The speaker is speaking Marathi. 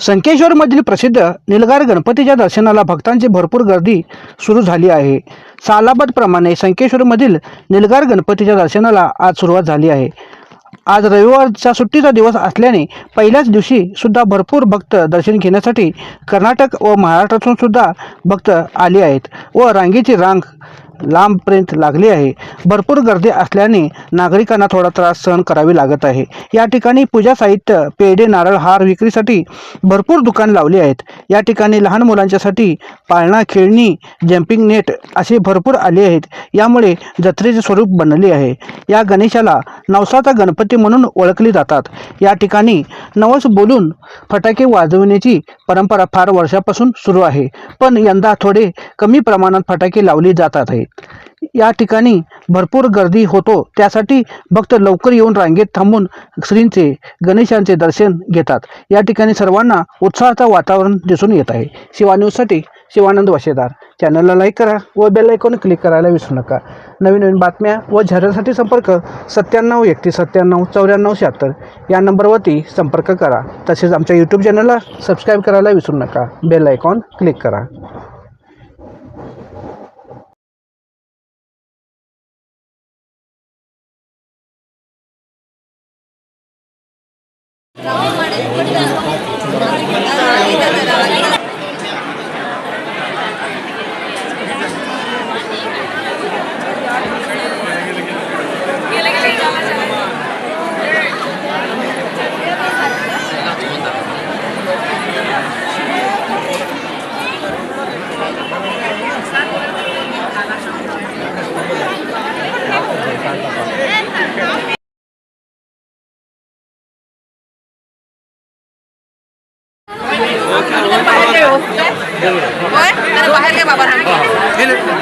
संकेश्वरमधील प्रसिद्ध निलगार गणपतीच्या दर्शनाला भक्तांची भरपूर गर्दी सुरू झाली आहे. सालाबादप्रमाणे संकेश्वरमधील निलगार गणपतीच्या दर्शनाला आज सुरुवात झाली आहे. आज रविवारचा सुट्टीचा दिवस असल्याने पहिल्याच दिवशी सुद्धा भरपूर भक्त दर्शन घेण्यासाठी कर्नाटक व महाराष्ट्रातून सुद्धा भक्त आले आहेत व रांगेची रांग लांबपर्यंत लागली आहे. भरपूर गर्दी असल्याने नागरिकांना थोडा त्रास सहन करावी लागत आहे. या ठिकाणी पूजा साहित्य पेढे नारळ हार विक्रीसाठी भरपूर दुकान लावली आहेत. या ठिकाणी लहान मुलांच्यासाठी पाळणा खेळणी जम्पिंग नेट असे भरपूर आले आहेत. यामुळे जत्रेचे स्वरूप बनले आहे. या गणेशाला नवसाचा गणपती म्हणून ओळखली जातात. या ठिकाणी नवस बोलून फटाके वाजवण्याची परंपरा फार वर्षापासून सुरू आहे. पण यंदा थोडे कमी प्रमाणात फटाके लावले जातात आहे या ठिकाणी भरपूर गर्दी होतो. त्यासाठी भक्त लवकर येऊन रांगेत थांबून श्रींचे गणेशांचे दर्शन घेतात. या ठिकाणी सर्वांना उत्साहाचं वातावरण दिसून येत आहे. शिवा न्यूजसाठी शिवानंद वशेदार. चॅनलला लाईक करा व बेल आयकॉन क्लिक करायला विसरू नका. नवीन नवीन बातम्या व जाहिरातीसाठी संपर्क सत्त्याण्णव एकतीस सत्त्याण्णव चौऱ्याण्णव शहात्तर. या नंबरवरती संपर्क करा. तसेच आमच्या यूट्यूब चॅनलला सबस्क्राईब करायला विसरू नका. बेल आयकॉन क्लिक करा. ರಾಮ ಮಾಡಿ बाहेर बाबा राहणार